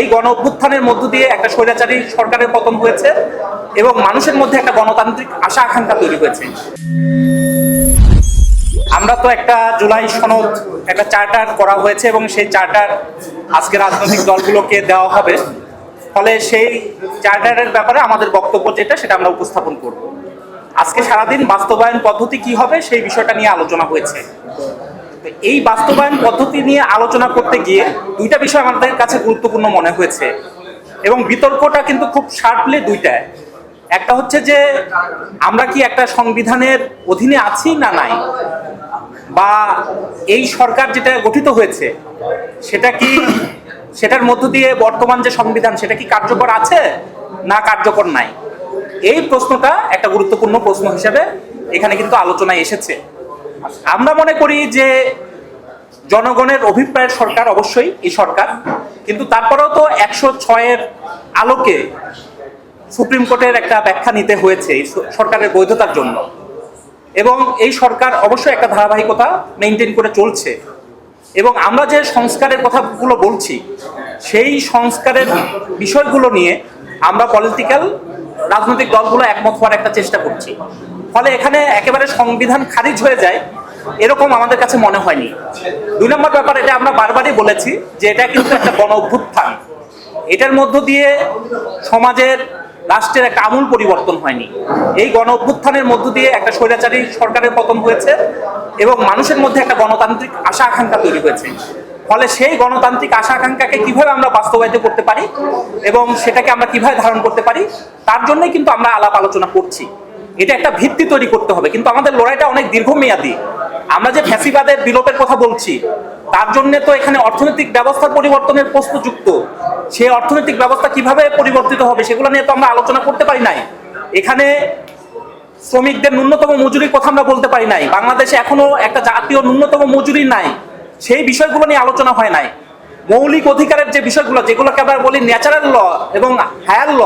এই গণ অভ্যুত্থানের মধ্য দিয়ে একটা স্বৈরাচারী সরকারের পতন হয়েছে এবং মানুষের মধ্যে একটা গণতান্ত্রিক আশা আকাঙ্ক্ষা তৈরি হয়েছে। আমরা তো একটা জুলাই সনদ, একটা চার্টার করা হয়েছে এবং সেই চার্টার আজকে রাজনৈতিক দলগুলোকে দেওয়া হবে। ফলে সেই চার্টারের ব্যাপারে আমাদের বক্তব্য যেটা, সেটা আমরা উপস্থাপন করব। আজকে সারাদিন বাস্তবায়ন পদ্ধতি কি হবে, সেই বিষয়টা নিয়ে আলোচনা হয়েছে। এই বাস্তবায়ন পদ্ধতি নিয়ে আলোচনা করতে গিয়ে দুইটা বিষয় আমাদের কাছে গুরুত্বপূর্ণ মনে হয়েছে এবং বিতর্কটা কিন্তু খুব শার্পলি দুইটা একটা হচ্ছে যে, আমরা কি একটা সংবিধানের অধীনে আছি না নাই? বা এই সরকার যেটা গঠিত হয়েছে, সেটা কি, সেটার মধ্য দিয়ে বর্তমান যে সংবিধান, সেটা কি কার্যকর আছে না কার্যকর নাই? এই প্রশ্নটা একটা গুরুত্বপূর্ণ প্রশ্ন হিসেবে এখানে কিন্তু আলোচনায় এসেছে। আমরা মনে করি যে জনগণের অভিপ্রায়ের সরকার অবশ্যই, এই সরকার। কিন্তু তারপরেও তো একশো ছয়ের আলোকে সুপ্রিম কোর্টের একটা ব্যাখ্যা নিতে হয়েছে এই সরকারের বৈধতার জন্য। এবং এই সরকার অবশ্যই একটা ধারাবাহিকতা মেনটেন করে চলছে। এবং আমরা যে সংস্কারের কথাগুলো বলছি, সেই সংস্কারের বিষয়গুলো নিয়ে আমরা পলিটিক্যাল রাজনৈতিক দলগুলো একমত হওয়ার একটা চেষ্টা করছি। ফলে এখানে একেবারে সংবিধান খারিজ হয়ে যায় এরকম আমাদের কাছে মনে হয়নি। দুই নম্বর ব্যাপার, এটা আমরা বারবারই বলেছি যে এটা কিন্তু একটা গণ অভ্যুত্থান এটার মধ্য দিয়ে সমাজের রাষ্ট্রের একটা আমূল পরিবর্তন হয়নি। এই গণ অভ্যুত্থানের মধ্য দিয়ে একটা স্বৈরাচারী সরকারের পতন হয়েছে এবং মানুষের মধ্যে একটা গণতান্ত্রিক আশা আকাঙ্ক্ষা তৈরি হয়েছে। ফলে সেই গণতান্ত্রিক আশা আকাঙ্ক্ষাকে কীভাবে আমরা বাস্তবায়িত করতে পারি এবং সেটাকে আমরা কীভাবে ধারণ করতে পারি, তার জন্যই কিন্তু আমরা আলাপ আলোচনা করছি। এটা একটা ভিত্তি তৈরি করতে হবে। কিন্তু আমাদের লড়াইটা অনেক দীর্ঘমেয়াদী। আমরা যে ফ্যাসিবাদের বিলোপের কথা বলছি, তার জন্য তো এখানে অর্থনৈতিক ব্যবস্থা পরিবর্তনের প্রশ্ন যুক্ত। সে অর্থনৈতিক ব্যবস্থা কীভাবে পরিবর্তিত হবে সেগুলো নিয়ে তো আমরা আলোচনা করতে পারি নাই। এখানে শ্রমিকদের ন্যূনতম মজুরির কথা আমরা বলতে পারি নাই। বাংলাদেশে এখনও একটা জাতীয় ন্যূনতম মজুরি নাই। সেই বিষয়গুলো নিয়ে আলোচনা হয় নাই। মৌলিক অধিকারের যে বিষয়গুলো, যেগুলোকে আমরা বলি ন্যাচারাল ল এবং হায়ার ল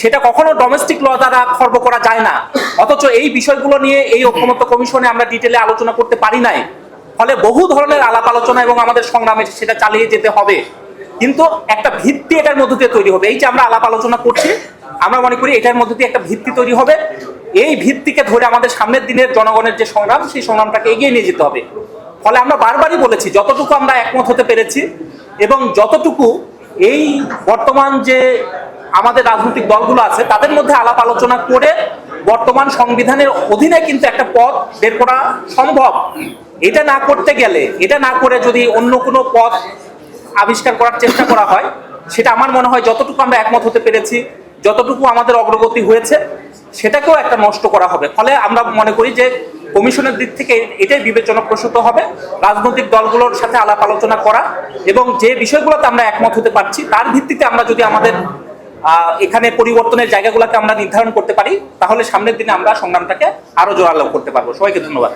সেটা কখনো ডোমেস্টিক ল দ্বারা খর্ব করা যায় না। অথচ এই বিষয়গুলো নিয়ে এই ঐক্যমত্য কমিশনে আমরা ডিটেলে আলোচনা করতে পারি নাই। ফলে বহু ধরনের আলাপ আলোচনা এবং আমাদের সংগ্রামে সেটা চালিয়ে যেতে হবে। কিন্তু একটা ভিত্তি এটার মধ্যে দিয়ে তৈরি হবে। এই যে আমরা আলাপ আলোচনা করছি, আমরা মনে করি এটার মধ্যে দিয়ে একটা ভিত্তি তৈরি হবে। এই ভিত্তিকে ধরে আমাদের সামনের দিনের জনগণের যে সংগ্রাম, সেই সংগ্রামটাকে এগিয়ে নিয়ে যেতে হবে। ফলে আমরা বারবারই বলেছি, যতটুকু আমরা একমত হতে পেরেছি এবং যতটুকু এই বর্তমান যে আমাদের রাজনৈতিক দলগুলো আছে, তাদের মধ্যে আলাপ আলোচনা করে বর্তমান সংবিধানের অধীনে কিন্তু একটা পথ বের করা সম্ভব। এটা না করতে গেলে, এটা না করে যদি অন্য কোনো পথ আবিষ্কার করার চেষ্টা করা হয়, সেটা আমার মনে হয় যতটুকু আমরা একমত হতে পেরেছি, যতটুকু আমাদের অগ্রগতি হয়েছে, সেটাকেও একটা নষ্ট করা হবে। ফলে আমরা মনে করি যে কমিশনের দিক থেকে এটাই বিবেচনা প্রসূত হবে। রাজনৈতিক দলগুলোর সাথে আলাপ আলোচনা করা এবং যে বিষয়গুলোতে আমরা একমত হতে পারছি, তার ভিত্তিতে আমরা যদি আমাদের এখানে পরিবর্তনের জায়গাগুলোকে আমরা নির্ধারণ করতে পারি, তাহলে সামনের দিনে আমরা সংগ্রামটাকে আরও জোরালো করতে পারব। সবাইকে ধন্যবাদ।